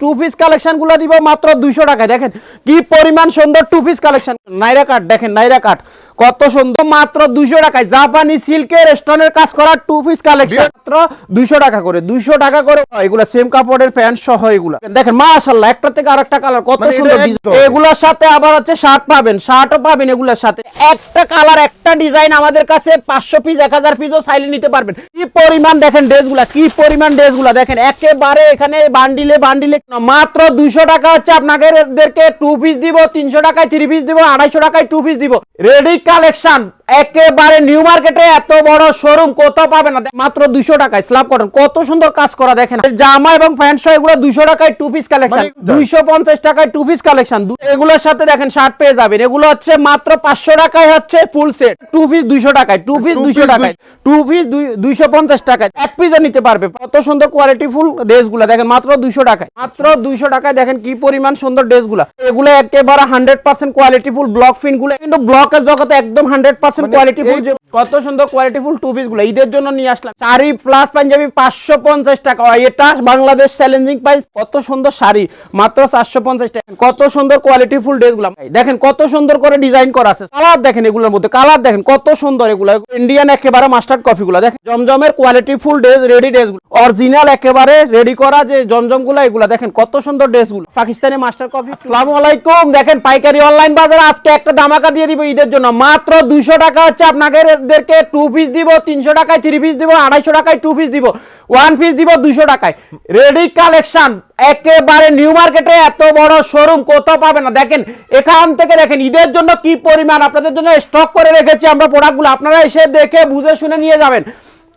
Two piece কালেকশনগুলো দিব মাত্র দুইশো টাকায়। দেখেন কি পরিমাণ সুন্দর two piece collection Naira cut দেখেন নাইরা কাট কত সুন্দর মাত্র দুইশো টাকায়। জাপানি সিল্কের স্টোনের কাজ করা টু পিস কালেকশন মাত্র দুইশো টাকা করে দুইশো টাকা করে। এগুলা সেম কাপড়ের প্যান্ট সহ এগুলা। দেখেন মাশাল্লাহ একটা থেকে আরেকটা কালার কত মানে সুন্দর এগুলোর সাথে আবার হচ্ছে শার্ট পাবেন শার্টও পাবেন এগুলোর সাথে। একটা কালার একটা ডিজাইন আমাদের কাছে পাঁচশো পিস এক হাজার পিসও সাইলে নিতে পারবেন। কি পরিমাণ দেখেন ড্রেসগুলা কি পরিমাণ ড্রেসগুলা দেখেন একেবারে এখানে বান্ডিলে বান্ডিলে মাত্র দুইশো টাকা হচ্ছে আপনাদেরকে টু পিস দিব তিনশো টাকায় থ্রি পিস দিব আড়াইশো টাকায় টু পিস দিব। রেডি কালেকশন একেবারে নিউ মার্কেটে এত বড় শোরুম কোথাও পাবে না। মাত্র দুইশো টাকায় স্ল্যাব কটন কত সুন্দর কাজ করা দেখেন। জামা এবং প্যান্ট সহ এগুলো দুইশো টাকায় টু পিস কালেকশন দুইশো পঞ্চাশ টাকায় টু পিস কালেকশন এগুলোর সাথে দেখেন শার্ট পেয়ে যাবেন। এগুলো হচ্ছে মাত্র পাঁচশো টাকায় হচ্ছে ফুল সেট টু পিস দুইশো টাকায় টু পিস দুইশো টাকায় টু পিস দুইশো পঞ্চাশ টাকায়। এক পিসও নিতে পারবে। কত সুন্দর কোয়ালিটি ফুল ড্রেসগুলা। দেখেন মাত্র দুইশো টাকায়। মাত্র দুইশো টাকায় দেখেন কি পরিমাণ সুন্দর ড্রেসগুলা এগুলো একেবারে hundred percent quality full block ফিনগুলো কিন্তু ব্লকের জগতে একদম হান্ড্রেড পার্সেন্ট মানে কোয়ালিটি ফুল কত সুন্দর কোয়ালিটি ফুল টু পিসগুলো ঈদের জন্য নিয়ে আসলাম। শাড়ি প্লাস পাঞ্জাবি পাঁচশো পঞ্চাশ টাকা। এটা বাংলাদেশ চ্যালেঞ্জিং প্রাইস কত সুন্দর শাড়ি মাত্র চারশো পঞ্চাশ টাকা। কত সুন্দর কোয়ালিটি ফুল ড্রেসগুলো দেখেন কত সুন্দর করে ডিজাইন করা আছে। কালার দেখেন এগুলোর মধ্যে কালার দেখেন কত সুন্দর এগুলো। ইন্ডিয়ান একেবারে মাস্টার্ড কফি গুলো দেখেন। জমজমের কোয়ালিটি ফুল ড্রেস রেডি ড্রেসগুলো অরিজিনাল একেবারে রেডি করা যে জমজমগুলো এগুলো দেখেন। কত সুন্দর ড্রেসগুলো পাকিস্তানি মাস্টার কফি আসসালামু আলাইকুম। দেখেন পাইকারি অনলাইন বাজারে আজকে একটা ধামাকা দিয়ে দিব ঈদের জন্য। মাত্র দুইশো টাকা হচ্ছে আপনাদেরকে টু পিস দিব, তিনশো টাকায় থ্রি পিস দিব, আড়াইশো টাকায় টু পিস দিব। ওয়ান পিস দিব দুইশো টাকায়। রেডি কালেকশন একেবারে নিউ মার্কেটে এত বড় শোরুম কোথাও পাবে না। দেখেন, এখান থেকে দেখেন ঈদের জন্য কি পরিমাণ আপনাদের জন্য স্টক করে রেখেছি আমরা প্রোডাক্টগুলো আপনারা এসে দেখে বুঝে শুনে নিয়ে যাবেন।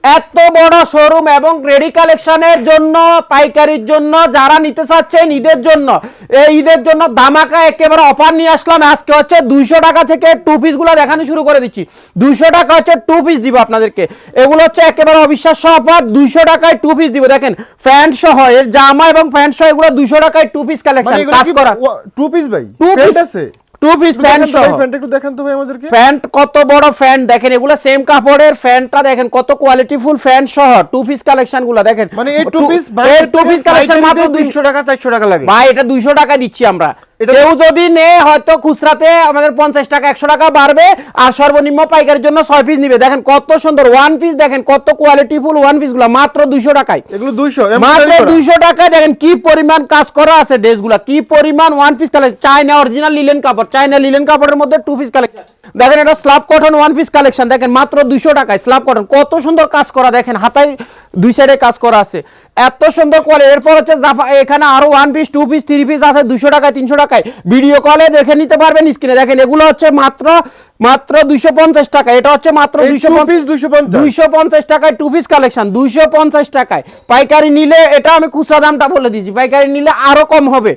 এত বড় শোরুম এবং রেডি কালেকশনের জন্য পাইকারির জন্য যারা নিতে চাচ্ছেন ঈদের জন্য এই ঈদের জন্য দামাকা একেবারে অফার নিয়ে আসলাম। আজকে হচ্ছে দুইশো টাকা থেকে টু পিসগুলো দেখানো শুরু করে দিচ্ছি। দুইশো টাকা হচ্ছে টু পিস দিব আপনাদেরকে। এগুলো হচ্ছে একেবারে অবিশ্বাস্য অফার দুইশো টাকায় টু পিস দিব। দেখেন প্যান্ট সহ এর জামা এবং প্যান্ট সহ এগুলো দুইশো টাকায় টু পিস কালেকশন কাজ করা। টু পিস ভাই? টু পিস আছে? টু পিস প্যান্ট সহ। প্যান্ট একটু দেখেন তো ভাই আমাদেরকে। প্যান্ট কত বড় ফ্যান দেখেন এগুলা সেম কাপড়ের ফ্যানটা দেখেন কত কোয়ালিটি ফুল ফ্যান সহ। টু পিস কালেকশনগুলা দেখেন। মানে এই টু পিস ভাই টু পিস কালেকশন মাত্র দুইশো টাকা 400 টাকা লাগে। ভাই এটা দুইশো টাকা দিচ্ছি আমরা। কেউ যদি নে হয়তো খুচরাতে আমাদের পঞ্চাশ টাকা একশো টাকা বাড়বে আর সর্বনিম্ন পাইকারের জন্য ছয় পিস নিবে। দেখেন কত সুন্দর ওয়ান পিস দেখেন কত কোয়ালিটি ফুল ওয়ান পিসগুলো মাত্র দুইশো টাকায়। এগুলো 200 মাত্র দুইশো টাকায় দেখেন কি পরিমাণ কাজ করা আছে ড্রেসগুলা কি পরিমাণ one piece collection China original linen কাপড় চাইনা লিলেন কাপড়ের মধ্যে টু পিস কালেকশন দেখেন এটা slub cotton one piece collection দেখেন মাত্র দুইশো টাকায় স্লাব কটন কত সুন্দর কাজ করা দেখেন হাতায় দুই সাইডে কাজ করা আছে। এত সুন্দর কোয়ালিটি এরপর হচ্ছে জাফা- এখানে আরও one piece two piece three piece আছে দুশো টাকায় তিনশো টাকায়। ভিডিও কলে দেখে নিতে পারবেন স্ক্রিনে দেখেন এগুলো হচ্ছে মাত্র মাত্র দুইশো পঞ্চাশ টাকা। এটা হচ্ছে মাত্র এই দুইশো two piece 250 দুইশো পঞ্চাশ টাকায় টু পিস কালেকশন দুইশো পঞ্চাশ টাকায়। পাইকারি নিলে এটা আমি খুচরা দামটা বলে দিচ্ছি পাইকারি নিলে আরও কম হবে।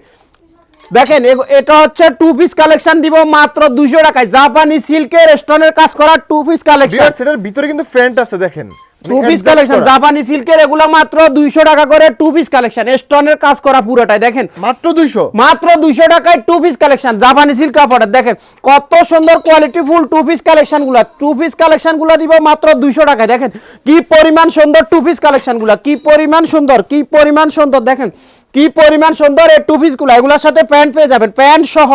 দেখেন এটা হচ্ছে টু পিস কালেকশন দিব মাত্র দুইশো টাকায়। জাপানি সিল্কের স্টোনের কাজ করা টু পিস কালেকশন সেটার ভিতরে কিন্তু ফ্যান্ট আছে দেখেন। টু পিস কালেকশন জাপানি সিল্কের এগুলো মাত্র দুইশো টাকা করে টু পিস কালেকশন স্টোনের কাজ করা পুরোটাই দেখেন। মাত্র 200 মাত্র দুইশো টাকায় টু পিস কালেকশন জাপানি সিল্ক কাপড়ের দেখেন কত সুন্দর কোয়ালিটি ফুল টু পিস কালেকশনগুলা টু পিস কালেকশনগুলা দিব মাত্র দুইশো টাকায় দেখেন। কি পরিমাণ সুন্দর টু পিস কালেকশনগুলা কি পরিমাণ সুন্দর কি পরিমাণ সুন্দর দেখেন। কি পরিমাণ সুন্দর এই টু পিসগুলা এগুলোর সাথে প্যান্ট পেয়ে যাবেন। প্যান্ট সহ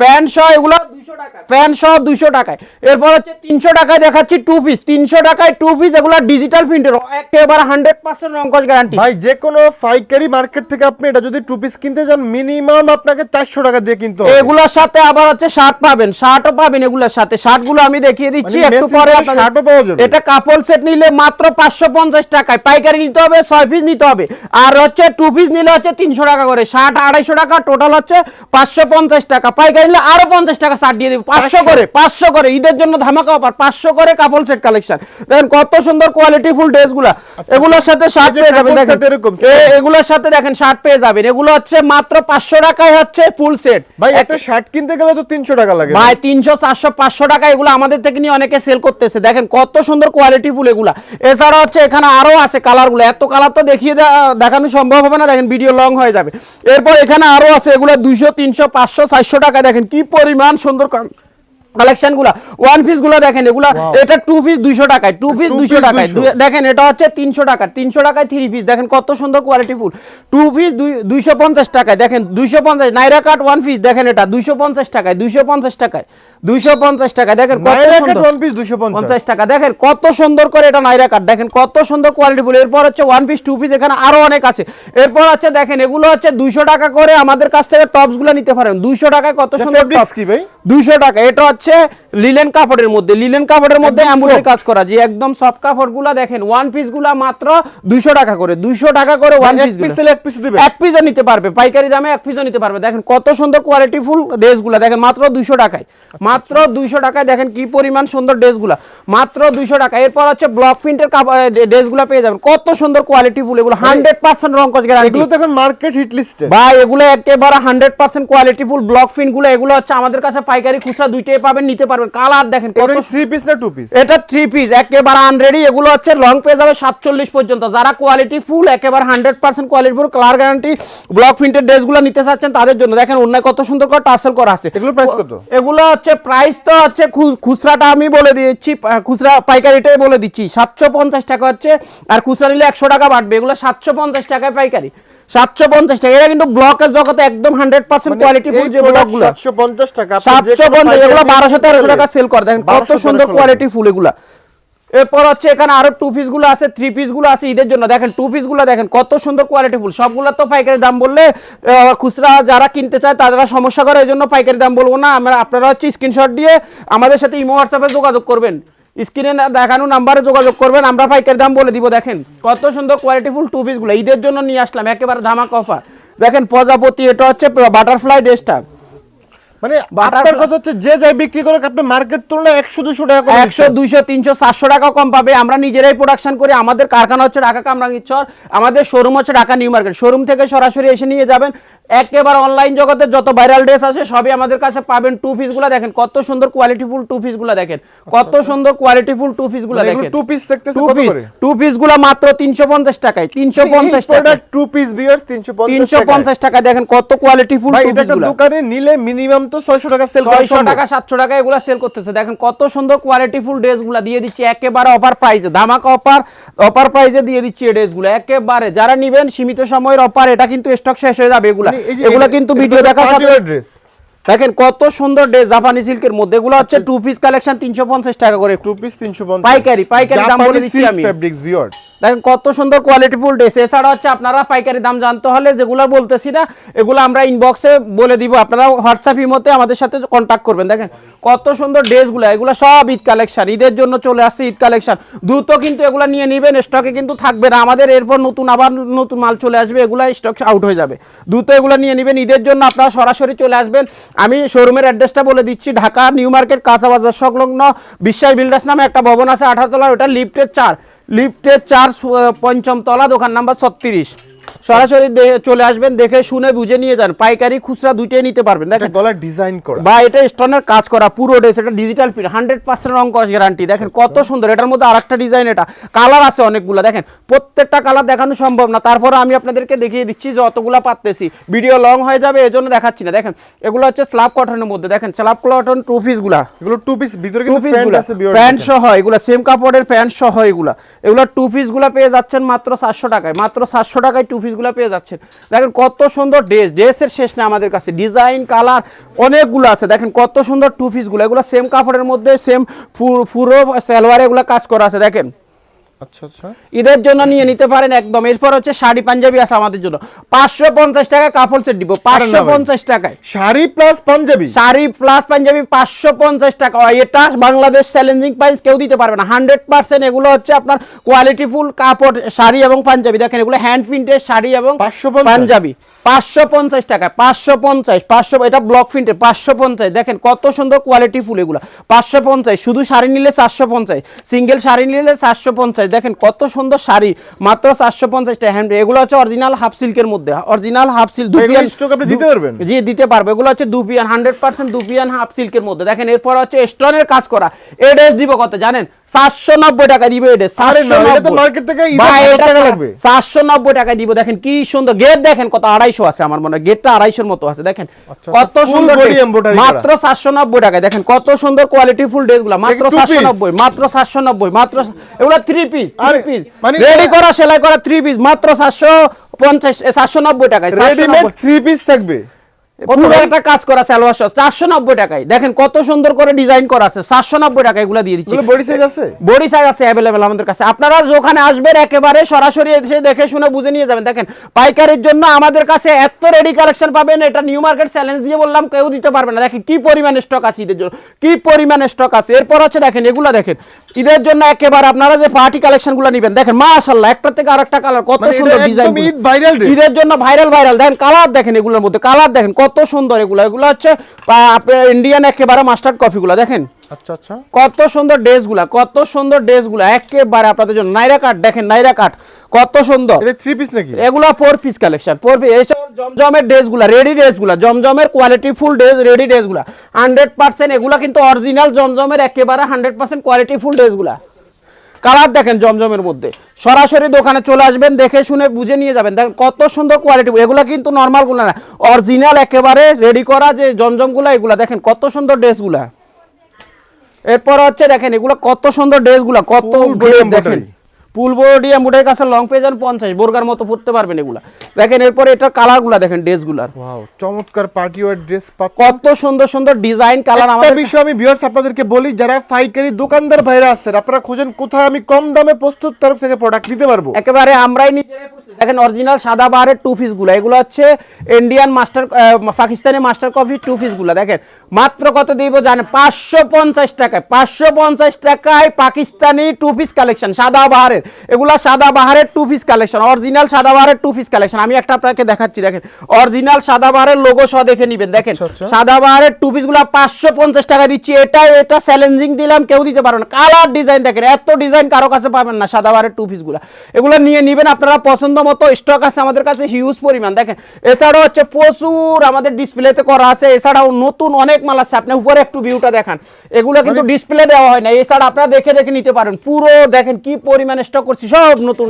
প্যান্ট সহ এগুলো দুইশো টাকা প্যান্ট সহ দুইশো টাকায়। এরপর হচ্ছে তিনশো টাকায় দেখাচ্ছি টু পিস তিনশো টাকায় টু পিস এগুলো ডিজিটাল প্রিন্টের একেবারে হান্ড্রেড পার্সেন্ট রঙ্কশ গ্যারান্টি ভাই যে কোনো পাইকারি মার্কেট থেকে আপনি এটা যদি টু পিস কিনতে যান মিনিমাম আপনাকে 400 টাকা দিয়ে কিনতে এগুলোর সাথে আবার হচ্ছে শার্ট পাবেন। শার্টও পাবেন এগুলোর সাথে। শার্টগুলো আমি দেখিয়ে দিচ্ছি মানে একটু পরে শার্টও পাওয়া যাবে। এটা কাপড় সেট নিলে মাত্র পাঁচশো পঞ্চাশ টাকায়। পাইকারি নিতে হবে ছয় পিস নিতে হবে। আর হচ্ছে টু পিস নিলে হচ্ছে তিনশো টাকা করে শার্ট আড়াইশো টাকা টোটাল হচ্ছে পাঁচশো পঞ্চাশ টাকা। পাইকারি নিলে আরও পঞ্চাশ টাকা শার্ট দিয়ে দেবে। পাঁচশো করে পাঁচশো করে ঈদের জন্য ধামাকা অফার পাঁচশো করে কাপড় সেট কালেকশন দেখেন কত সুন্দর কোয়ালিটি ফুল ড্রেসগুলা। এগুলোর সাথে শার্ট পেয়ে যাবেন দেখেন। এগুলোর সাথে দেখেন শার্ট পেয়ে যাবেন। এগুলো হচ্ছে মাত্র পাঁচশো টাকায় হচ্ছে ফুল সেট ভাই একটা শার্ট কিনতে গেলে তো 300 টাকা লাগে ভাই তিনশো চারশো পাঁচশো টাকা এগুলো আমাদের থেকে নিয়ে অনেকে সেল করতেছে। দেখেন কত সুন্দর কোয়ালিটি ফুল এগুলা। এছাড়া হচ্ছে এখানে আরও আছে কালারগুলো। এত কালার তো দেখিয়ে দেখানো সম্ভব হবে না। দেখেন ভিডিও লং হয়ে যাবে। এরপর এখানে আরও আছে, এগুলো দুইশো, তিনশো, পাঁচশো, চারশো টাকা। দেখেন কি পরিমাণ সুন্দর কালেকশনগুলা ওয়ান পিসগুলো দেখেন এগুলা এটা টু পিস দুইশো টাকায় টু পিস দুইশো টাকায়। দেখেন এটা হচ্ছে তিনশো টাকা তিনশো টাকায় থ্রি পিস দেখেন কত সুন্দর কোয়ালিটি ফুল। টু পিস দুইশো পঞ্চাশ টাকায়। দেখেন দুইশো পঞ্চাশ নাইরা কাট ওয়ান পিস দেখেন এটা দুইশো পঞ্চাশ টাকায় দুইশো পঞ্চাশ টাকায় দুইশো পঞ্চাশ টাকায়। দেখেন কত নাইরা কাট সুন্দর। ওয়ান পিস দুশো পঞ্চাশ। পঞ্চাশ টাকা। দেখেন কত সুন্দর করে এটা নাইরা কাট দেখেন কত সুন্দর কোয়ালিটি ফুল। এরপর হচ্ছে ওয়ান পিস টু পিস এখানে আরও অনেক আছে। এরপর হচ্ছে দেখেন এগুলো হচ্ছে দুইশো টাকা করে আমাদের কাছ থেকে টপসগুলো নিতে পারেন। দুইশো টাকায় কত সুন্দর? দুইশো টাকা। এটা হচ্ছে Fenerbahçe. লিলেন কাপড়ের মধ্যে লিলেন কাপড়ের মধ্যে soft। কাজ করা যে একদম সফট কাপড়গুলা দেখেন ওয়ান পিসগুলা মাত্র দুইশো টাকা করে দুইশো টাকা করে ওয়ান পিস পিস এক পিস দিবে। এক পিসও নিতে পারবে পাইকারি দামে এক পিসও নিতে পারবে। দেখেন কত সুন্দর কোয়ালিটি ফুল ড্রেসগুলো দেখেন মাত্র দুইশো টাকায়। মাত্র দুইশো টাকায় দেখেন কি পরিমাণ সুন্দর ড্রেসগুলো মাত্র দুইশো টাকা। এরপর হচ্ছে ব্লক প্রিন্টের ড্রেসগুলো পেয়ে যাবেন। কত সুন্দর কোয়ালিটি ফুল এগুলো হান্ড্রেড পার্সেন্ট রঙ্কজ গ্যারান্টি এগুলো তো এখন মার্কেট হিট লিস্টে ভাই এগুলো একেবারে hundred percent quality full block প্রিন্টগুলো এগুলো হচ্ছে আমাদের কাছে পাইকারি খুচরা দুইটাই পাবেন নিতে পারবেন। কালার দেখেন কত থ্রি পিস না টু পিস এটা থ্রি পিস একেবারে আনরেডি এগুলো হচ্ছে লং পেয়ে যাবে সাতচল্লিশ পর্যন্ত। যারা কোয়ালিটি ফুল একেবারে hundred percent quality full colour guarantee block প্রিন্টের ড্রেসগুলো নিতে চাচ্ছেন তাদের জন্য। দেখেন অন্য কত সুন্দর করে টার্সেল করা আছে। এগুলো প্রাইস কত? এগুলো হচ্ছে প্রাইস তো হচ্ছে খুচরাটা আমি বলে দিচ্ছি খুচরা পাইকারিটাই বলে দিচ্ছি। সাতশো পঞ্চাশ টাকা হচ্ছে আর খুচরা নিলে একশো টাকা বাড়বে। এগুলো সাতশো পঞ্চাশ টাকায় পাইকারি। সাতশো পঞ্চাশ টাকা। এটা কিন্তু ব্লকের জগতে একদম হান্ড্রেড পার্সেন্ট কোয়ালিটি ফুল যে ব্লকগুলো সাতশো পঞ্চাশ টাকা সাতশো পঞ্চাশ এগুলো বারোশো তেরোশো টাকা সেল করে। দেখেন কত সুন্দর কোয়ালিটি ফুল এগুলা। এরপর হচ্ছে এখানে আরও টু পিসগুলো আছে থ্রি পিসগুলো আছে ঈদের জন্য। দেখেন টু পিসগুলো দেখেন কত সুন্দর কোয়ালিটি ফুল। সবগুলো তো পাইকারি দাম বললে খুচরা যারা কিনতে চায় তারা সমস্যা করে এই জন্য পাইকারি দাম বলব না। আমরা আপনারা হচ্ছে স্ক্রিনশট দিয়ে আমাদের সাথে ইমো হোয়াটসঅ্যাপে যোগাযোগ করবেন। স্ক্রিনে দেখানো নাম্বারে যোগাযোগ করবেন আমরা পাইকারি দাম বলে দিব দেখেন। কত সুন্দর কোয়ালিটি ফুল টু পিসগুলো। ঈদের জন্য নিয়ে আসলাম একেবারে ধামাক অফার দেখেন প্রজাপতি এটা হচ্ছে বাটারফ্লাই ড্রেসটা মানে আপনার কথা হচ্ছে যে যাই বিক্রি করে আপনি মার্কেট তুলনায় একশো দুশো টাকা একশো দুইশো তিনশো সাতশো টাকা কম পাবে। আমরা নিজেরাই প্রোডাকশন করি আমাদের কারখানা হচ্ছে ঢাকা কামরাঙ্গীরচর আমাদের শোরুম হচ্ছে ঢাকা নিউ মার্কেট। শোরুম থেকে সরাসরি এসে নিয়ে যাবেন একেবারে অনলাইন জগতে যত ভাইরাল ড্রেস আছে সবই আমাদের কাছে পাবেন টু পিসগুলো দেখেন কত সুন্দর কোয়ালিটিফুল টু পিসগুলো দেখেন কত সুন্দর কোয়ালিটিফুল টু পিসগুলো দেখেন। টু পিস দেখতেছে কত পিস করে? টু পিসগুলো মাত্র তিনশো পঞ্চাশ টাকায় তিনশো পঞ্চাশ টাকা টু পিস তিনশো তিনশো পঞ্চাশ পঞ্চাশ দেখেন কত কোয়ালিটিফুল ভাই টু এটা পিসগুলো দোকানে নিলে মিনিমাম তো ছয়শো টাকা সেল করা ছয়শো সম্ভব। টাকা সাতশো টাকা এগুলো সেল করতেছে। দেখেন কত সুন্দর কোয়ালিটিফুল ড্রেসগুলো দিয়ে দিচ্ছি একেবারে অফার প্রাইসে ধামাকা অফার অফার প্রাইসে দিয়ে দিচ্ছি এই ড্রেসগুলো একেবারে যারা নিবেন সীমিত সময়ের অফার এটা কিন্তু স্টক শেষ হয়ে যাবে এগুলো। মানে এগুলো কিন্তু ভিডিও দেখা দেখার সাথে। দেখেন কত সুন্দর ড্রেস জাপানি সিল্কের মধ্যে। এগুলো হচ্ছে টু পিস কালেকশন তিনশো পঞ্চাশ টাকা করে। টু পিস তিনশো পাইকারি, পাইকারি দাম বলে দিচ্ছি আমি। ফেব্রিক্স ভিউয়ার্স দেখেন কত সুন্দর কোয়ালিটিফুল ড্রেস এছাড়া হচ্ছে আপনারা পাইকারি দাম জানতে হলে যেগুলো বলতেছি না এগুলো আমরা ইনবক্সে বলে দিব। আপনারা হোয়াটসঅ্যাপ ইমোতে আমাদের সাথে কন্ট্যাক্ট করবেন। দেখেন কত সুন্দর ড্রেসগুলো এগুলো সব ঈদ কালেকশন ঈদের জন্য চলে আসছে ঈদ কালেকশন দ্রুত কিন্তু এগুলো নিয়ে নেবেন স্টকে কিন্তু থাকবে না। আমাদের এরপর নতুন আবার নতুন মাল চলে আসবে এগুলো স্টক আউট হয়ে যাবে। দ্রুত এগুলো নিয়ে নেবেন। ঈদের জন্য আপনারা সরাসরি চলে আসবেন। আমি শোরুমের অ্যাড্রেসটা বলে দিচ্ছি। ঢাকা নিউ মার্কেট কাঁচাবাজার সংলগ্ন বিশ্বাস বিল্ডার্স নামে একটা ভবন আছে আঠারো তলা ওটা লিফটের চার। লিফটের চার পঞ্চম তলা, দোকান নাম্বার ছত্রিশ। সরাসরি চলে আসবেন দেখে শুনে বুঝে নিয়ে যান। পাইকারি খুচরা দুইটাই নিতে পারবেন। দেখেন গলার ডিজাইন করা। বা এটা স্টোনের কাজ করা পুরো ড্রেস এটা ডিজিটাল প্রিন্ট হান্ড্রেড পার্সেন্ট রং কস গ্যারান্টি দেখেন কত সুন্দর এটার মধ্যে আরেকটা ডিজাইন এটা। কালার আছে অনেকগুলো দেখেন প্রত্যেকটা কালার দেখানো সম্ভব না। তারপরে আমি আপনাদেরকে দেখিয়ে দিচ্ছি যতগুলো পারতেছি। ভিডিও লং হয়ে যাবে এজন্য দেখাচ্ছি না। দেখেন এগুলো হচ্ছে স্ল্যাব কটনের মধ্যে। দেখেন স্ল্যাব কটন টু পিসগুলা এগুলো টু পিস ভিতরে কিন্তু প্যান্ট আছে প্যান্ট। সহ এগুলা সেম কাপড়ের প্যান্ট সহ এগুলো। এগুলা টু পিসগুলা পেয়ে যাচ্ছেন মাত্র সাতশো টাকায়। মাত্র সাতশো টাকায় টু পিসগুলা পেয়ে যাচ্ছেন। দেখেন কত সুন্দর ড্রেস ড্রেসের শেষ না আমাদের কাছে। ডিজাইন কালার অনেকগুলো আছে। দেখেন কত সুন্দর টু পিসগুলো এগুলো সেম কাপড়ের মধ্যে সেম পুরো সালোয়ার এগুলো কাজ করা আছে। দেখেন। আচ্ছা আচ্ছা। ঈদের জন্য নিয়ে নিতে পারেন একদম। এরপর হচ্ছে শাড়ি পাঞ্জাবি আছে আমাদের জন্য। পাঁচশো পঞ্চাশ টাকা কাপড় সেট দিব। পাঁচশো পঞ্চাশ টাকায়। শাড়ি প্লাস পাঞ্জাবি? শাড়ি প্লাস পাঞ্জাবি পাঁচশো পঞ্চাশ টাকা। এটা বাংলাদেশ চ্যালেঞ্জিং প্রাইস কেউ দিতে পারবে না। হান্ড্রেড পার্সেন্ট এগুলো হচ্ছে আপনার কোয়ালিটিফুল কাপড় শাড়ি এবং পাঞ্জাবি। দেখেন এগুলো হ্যান্ড প্রিন্টের শাড়ি এবং 550 পাঞ্জাবি। পাঁচশো পঞ্চাশ টাকা পাঁচশো পঞ্চাশ পাঁচশো এটা ব্লক প্রিন্টের পাঁচশো পঞ্চাশ। দেখেন কত সুন্দর কোয়ালিটি ফুল এগুলো। পাঁচশো পঞ্চাশ শুধু শাড়ি নিলে চারশো পঞ্চাশ সিঙ্গেল শাড়ি নিলে চারশো পঞ্চাশ। দেখেন কত সুন্দর শাড়ি মাত্র চারশো পঞ্চাশ টাকা হ্যান্ড এগুলো হচ্ছে অরিজিনাল হাফ সিল্কের মধ্যে অরিজিনাল হাফ সিল্ক এগুলো stock আপনি দিতে পারবেন? জি দিতে পারবে। এগুলো হচ্ছে dupion hundred percent dupion half সিল্কের মধ্যে। দেখেন এরপর হচ্ছে স্টোনের কাজ করা। এডেস দিব কত জানেন? সাতশো নব্বই টাকা দিব এটা। চারশো নব্বই। টাকা দিব। দেখেন কি সুন্দর গেট দেখেন কত আড়াইশো আড়াইশো আছে আমার মনে হয়। গেটটা আড়াইশোর মতো আছে দেখেন। আচ্ছা, কত সুন্দর মাত্র নব্বই টাকায় দেখেন কত সুন্দর কোয়ালিটি ফুল ড্রেসগুলা। মাত্র সাতশো নব্বই মাত্র চারশো নব্বই মাত্র এগুলো three piece three piece ready করা সেলাই করা থ্রি পিস মাত্র চারশো পঞ্চাশ সাতশো নব্বই টাকায় রেডিমেড থ্রি পিস থাকবে। পুরো একটা কাজ করা সালোয়ার চারশো নব্বই টাকায়। দেখেন কত সুন্দর করে ডিজাইন করা আছে চারশো নব্বই টাকা এগুলো দিয়ে দিচ্ছি। বডি সাইজ আছে? বডি সাইজ আছে অ্যাভেলেবেল আমাদের কাছে। আপনারা যেখানে আসবেন একেবারে সরাসরি এসে দেখে শুনে বুঝে নিয়ে যাবেন। দেখেন পাইকারির জন্য আমাদের কাছে এত রেডি কালেকশন পাবেন এটা নিউ মার্কেট চ্যালেঞ্জ দিয়ে বললাম কেউ দিতে পারবে না। দেখেন কি পরিমাণ স্টক আছে ঈদের জন্য কি পরিমাণ স্টক আছে। এরপর হচ্ছে দেখেন এগুলো দেখেন ঈদের জন্য একেবারে আপনারা যে পার্টি কালেকশনগুলো নেবেন দেখেন মাশাআল্লাহ একটা থেকে আরেকটা কালার কত মানে সুন্দর ডিজাইন ঈদ ঈদের জন্য ভাইরাল ভাইরাল দেখেন কালার দেখেন এগুলোর মধ্যে কালার দেখেন কত সুন্দর এগুলো। এগুলো হচ্ছে আপনার ইন্ডিয়ান একেবারে মাস্টার্ড কফিগুলো দেখেন? আচ্ছা আচ্ছা। কত সুন্দর ড্রেসগুলা কত সুন্দর ড্রেসগুলা একেবারে আপনাদের জন্য। নাইরা কাট দেখেন নাইরা কাট কত সুন্দর। এটা থ্রি পিস নাকি? এগুলা four piece collection four piece এইসব জমজমের ড্রেসগুলা রেডি ড্রেসগুলা জমজমের কোয়ালিটি ফুল ড্রেস রেডি ড্রেসগুলা হান্ড্রেড পার্সেন্ট এগুলা কিন্তু অরিজিনাল জমজমের একেবারে হান্ড্রেড পার্সেন্ট কোয়ালিটি ফুল ড্রেসগুলা কালার দেখেন জমজমের মধ্যে। সরাসরি দোকানে চলে আসবেন দেখে শুনে বুঝে নিয়ে যাবেন। দেখেন কত সুন্দর কোয়ালিটি এগুলো কিন্তু নর্মালগুলো না। অরিজিনাল একেবারে রেডি করা যে জমজমগুলা এগুলা দেখেন কত সুন্দর ড্রেসগুলা। এরপর হচ্ছে দেখেন এগুলো কত সুন্দর ড্রেসগুলো কত দেখেন। Embroidery। ফুল কাছে লং পেজ আর পঞ্চাশ। বোরগার মতো পড়তে পারবেন এগুলা। দেখেন এরপর এটার কালারগুলা দেখেন ড্রেসগুলার। চমৎকার পার্টি ওয়ার ড্রেস কত সুন্দর সুন্দর ডিজাইন কালার আমাদের বিষয় আমি ভিউয়ার্স আপনাদেরকে বলি যারা পাইকারি দোকানদার ভাইরা আছেন আপনারা খোঁজেন কোথায় আমি কম দামে প্রস্তুত তরফ থেকে প্রোডাক্ট নিতে পারব। একেবারে আমরাই নিজেরাই দেখেন অরিজিনাল সাদা বাহারের টু পিসগুলা। এগুলো হচ্ছে Indian master Pakistani master coffee two পিসগুলা। দেখেন মাত্র কত দিব জানেন? পাঁচশো পঞ্চাশ টাকায়। পাঁচশো পঞ্চাশ টাকায় পাকিস্তানি টু পিস কালেকশন সাদা বাহারের এগুলা সাদা বাহারের টু পিস কালেকশন অরিজিনাল সাদা বাহারের টু পিস কালেকশন আমি একটা আপনাকে দেখাচ্ছি দেখেন। অরিজিনাল সাদা বাহারের লোগো সহ দেখে নিবেন দেখেন। আচ্ছা, আচ্ছা। সাদা বাহারের টু পিসগুলা পাঁচশো পঞ্চাশ টাকা দিচ্ছি। এটা এটা চ্যালেঞ্জিং দিলাম কেউ দিতে পারবে না। কালার ডিজাইন দেখেন এত ডিজাইন কারও কাছে পাবেন না সাদা বাহারের টু পিসগুলা। এগুলো নিয়ে নিবেন আপনারা পছন্দ মতো স্টক আছে আমাদের কাছে হিউজ পরিমাণ। দেখেন এছাড়াও হচ্ছে প্রচুর আমাদের ডিসপ্লেতে করা আছে। এছাড়াও নতুন অনেক মাল আছে। আপনি উপরে একটু ভিউটা দেখান। এগুলো কিন্তু ডিসপ্লে দেওয়া হয় না। এছাড়া আপনারা দেখে দেখে নিতে পারেন। পুরো দেখেন কি পরিমাণ স্টক করছি সব নতুন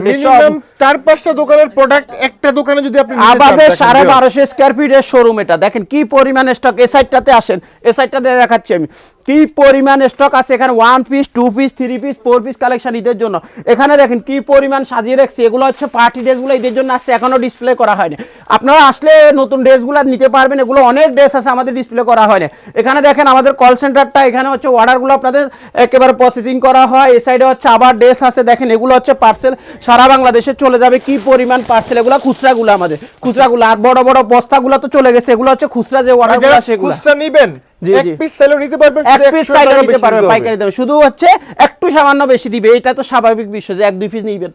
চার পাঁচটা দোকানের প্রোডাক্ট একটা দোকানে যদি আপনি আমাদের সাড়ে বারোশো স্কোয়ার ফিটের শোরুম এটা। দেখেন কি পরিমাণ স্টক এ সাইডটাতে আসেন এ সাইডটাতে দেখাচ্ছি আমি। কি পরিমাণ স্টক আছে এখানে one piece two piece three piece four piece collection ঈদের জন্য। এখানে দেখেন কি পরিমাণ সাজিয়ে রাখছি এগুলো হচ্ছে পার্টি ড্রেসগুলো ঈদের জন্য আসছে এখনও ডিসপ্লে করা হয়নি। আপনারা আসলে নতুন ড্রেসগুলো নিতে পারবেন এগুলো অনেক ড্রেস আছে আমাদের ডিসপ্লে করা হয়নি। এখানে দেখেন আমাদের কল সেন্টারটা এখানে হচ্ছে অর্ডারগুলো আপনাদের একেবারে প্রসেসিং করা হয় এ সাইডে হচ্ছে আবার ড্রেস আছে দেখেন এগুলো হচ্ছে পার্সেল সারা বাংলাদেশে চলে যাবে। কি পরিমাণ পার্সেল এগুলো খুচরাগুলো আমাদের। খুচরাগুলো। আর বড় বড় বস্তাগুলো তো চলে গেছে। এগুলো হচ্ছে খুচরা যে অর্ডার অর্ডারগুলো সেগুলো। খুচরা নিবেন? জি, এক জি। পিস চাইলেও নিতে পারবেন এক শুধু পিস 100 চাইলে টাকা নিতে বেশি পারবে দিতে হবে। পাইকারি দেবে শুধু হচ্ছে একটু সামান্য বেশি দিবে। এটা তো স্বাভাবিক বিষয় যে এক দুই পিস নিবেন।